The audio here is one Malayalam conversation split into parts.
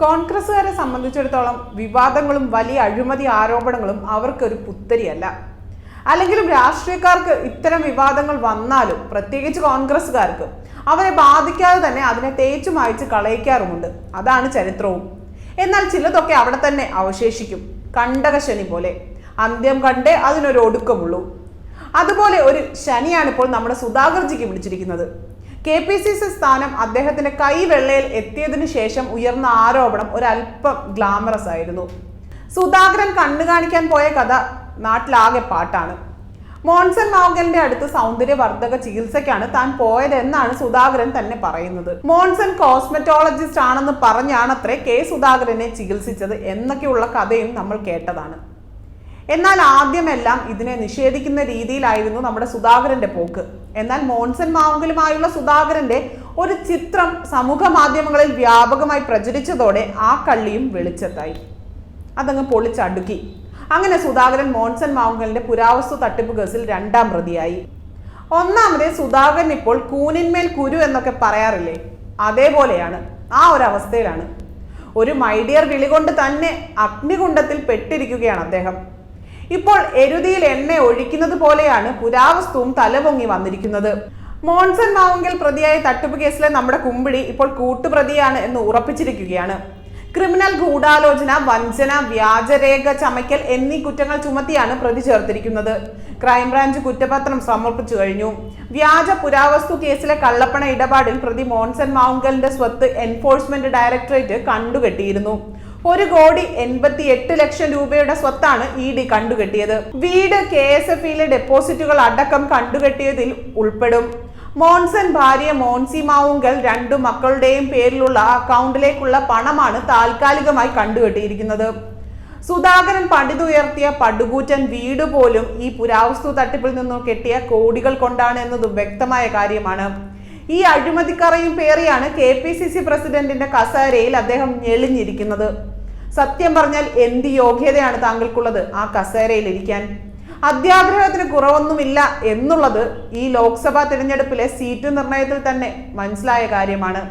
കോൺഗ്രസ്സുകാരെ സംബന്ധിച്ചിടത്തോളം വിവാദങ്ങളും വലിയ അഴിമതി ആരോപണങ്ങളും അവർക്കൊരു പുത്തരിയല്ല. അല്ലെങ്കിലും രാഷ്ട്രീയക്കാർക്ക് ഇത്തരം വിവാദങ്ങൾ വന്നാലും പ്രത്യേകിച്ച് കോൺഗ്രസ്സുകാർക്ക് അവരെ ബാധിക്കാതെ തന്നെ അതിനെ തേച്ചു മായ്ച്ച് കളയിക്കാറുമുണ്ട്. അതാണ് ചരിത്രവും. എന്നാൽ ചിലതൊക്കെ അവിടെ തന്നെ അവശേഷിക്കും. കണ്ടകശനി പോലെ. അന്ത്യം കണ്ടേ അതിനൊരു ഒടുക്കമുള്ളൂ. അതുപോലെ ഒരു ശനിയാണ് ഇപ്പോൾ നമ്മുടെ സുധാകർജിക്ക് പിടിച്ചിരിക്കുന്നത്. കെ പി സി സി സ്ഥാനം അദ്ദേഹത്തിന്റെ കൈവെള്ളയിൽ എത്തിയതിനു ശേഷം ഉയർന്ന ആരോപണം ഒരല്പം ഗ്ലാമറസ് ആയിരുന്നു. സുധാകരൻ കണ്ണു കാണിക്കാൻ പോയ കഥ നാട്ടിലാകെ പാട്ടാണ്. മോൺസൺ മാവങ്കലിന്റെ അടുത്ത് സൗന്ദര്യവർദ്ധക ചികിത്സയ്ക്കാണ് താൻ പോയതെന്നാണ് സുധാകരൻ തന്നെ പറയുന്നത്. മോൺസൺ കോസ്മെറ്റോളജിസ്റ്റ് ആണെന്ന് പറഞ്ഞാണത്രേ കെ സുധാകരനെ ചികിത്സിച്ചത് എന്നൊക്കെയുള്ള കഥയും നമ്മൾ കേട്ടതാണ്. എന്നാൽ ആദ്യമെല്ലാം ഇതിനെ നിഷേധിക്കുന്ന രീതിയിലായിരുന്നു നമ്മുടെ സുധാകരന്റെ പോക്ക്. എന്നാൽ മോൺസൺ മാവുങ്കലുമായുള്ള സുധാകരന്റെ ഒരു ചിത്രം സമൂഹ മാധ്യമങ്ങളിൽ വ്യാപകമായി പ്രചരിച്ചതോടെ ആ കള്ളിയും വെളിച്ചത്തായി. അതങ്ങ് പൊളിച്ചടുക്കി. അങ്ങനെ സുധാകരൻ മോൺസൺ മാവുങ്കലിന്റെ പുരാവസ്തു തട്ടിപ്പ് കേസിൽ രണ്ടാം പ്രതിയായി. ഒന്നാമത് സുധാകരൻ ഇപ്പോൾ കൂനിന്മേൽ കുരു എന്നൊക്കെ പറയാറില്ലേ? അതേപോലെയാണ്. ആ ഒരു അവസ്ഥയിലാണ് ഒരു മൈഡിയർ വിളി കൊണ്ട് തന്നെ അഗ്നികുണ്ഡത്തിൽ പെട്ടിരിക്കുകയാണ് അദ്ദേഹം. ഇപ്പോൾ എരുതിയിൽ എണ്ണ ഒഴിക്കുന്നത് പോലെയാണ് പുരാവസ്തുവും തലപൊങ്ങി വന്നിരിക്കുന്നത്. മോൺസൺ മാവുങ്കൽ പ്രതിയായ തട്ടിപ്പ് കേസിലെ നമ്മുടെ കുമ്പിടി ഇപ്പോൾ കൂട്ടുപ്രതിയാണ് എന്ന് ഉറപ്പിച്ചിരിക്കുകയാണ്. ക്രിമിനൽ ഗൂഢാലോചന വഞ്ചന വ്യാജരേഖ ചമയ്ക്കൽ എന്നീ കുറ്റങ്ങൾ ചുമത്തിയാണ് പ്രതി ചേർത്തിരിക്കുന്നത്. ക്രൈംബ്രാഞ്ച് കുറ്റപത്രം സമർപ്പിച്ചു കഴിഞ്ഞു. വ്യാജ പുരാവസ്തു കേസിലെ കള്ളപ്പണ ഇടപാടിൽ പ്രതി മോൺസൺ മാവുങ്കലിന്റെ സ്വത്ത് എൻഫോഴ്സ്മെന്റ് ഡയറക്ടറേറ്റ് കണ്ടുകെട്ടിയിരുന്നു. ഒരു കോടി എൺപത്തി എട്ട് ലക്ഷം രൂപയുടെ സ്വത്താണ് ഇ ഡി കണ്ടുകെട്ടിയത്. വീട് കെ എസ് എഫ് ഇയിലെ ഡെപ്പോസിറ്റുകൾ അടക്കം കണ്ടുകെട്ടിയതിൽ ഉൾപ്പെടും. മോൺസൺ ഭാര്യ മോൺസി മാവുങ്കൽ രണ്ടു മക്കളുടെയും പേരിലുള്ള അക്കൗണ്ടിലേക്കുള്ള പണമാണ് താൽക്കാലികമായി കണ്ടുകെട്ടിയിരിക്കുന്നത്. സുധാകരൻ പണിതുയർത്തിയ പടുകൂറ്റൻ വീട് പോലും ഈ പുരാവസ്തു തട്ടിപ്പിൽ നിന്നും കെട്ടിയ കോടികൾ കൊണ്ടാണ് എന്നതും വ്യക്തമായ കാര്യമാണ്. ഈ അഴിമതിക്കറയും പേറിയാണ് കെ പി സി സി പ്രസിഡന്റിന്റെ കസേരയിൽ അദ്ദേഹം ഞെളിഞ്ഞിരിക്കുന്നത്. സത്യം പറഞ്ഞാൽ എന്ത് യോഗ്യതയാണ് താങ്കൾക്കുള്ളത്? ആ കസേരയിൽ ഇരിക്കാൻ അത്യാഗ്രഹത്തിന് കുറവൊന്നുമില്ല എന്നുള്ളത് ഈ ലോക്സഭാ തിരഞ്ഞെടുപ്പിലെ സീറ്റ് നിർണയത്തിൽ തന്നെ മനസ്സിലായ കാര്യമാണ്.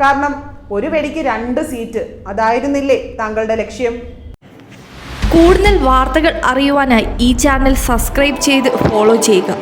കാരണം ഒരു വെടിക്ക് രണ്ട് സീറ്റ് അതായിരുന്നില്ലേ താങ്കളുടെ ലക്ഷ്യം? കൂടുതൽ വാർത്തകൾ അറിയുവാനായി ഈ ചാനൽ സബ്സ്ക്രൈബ് ചെയ്ത് ഫോളോ ചെയ്യുക.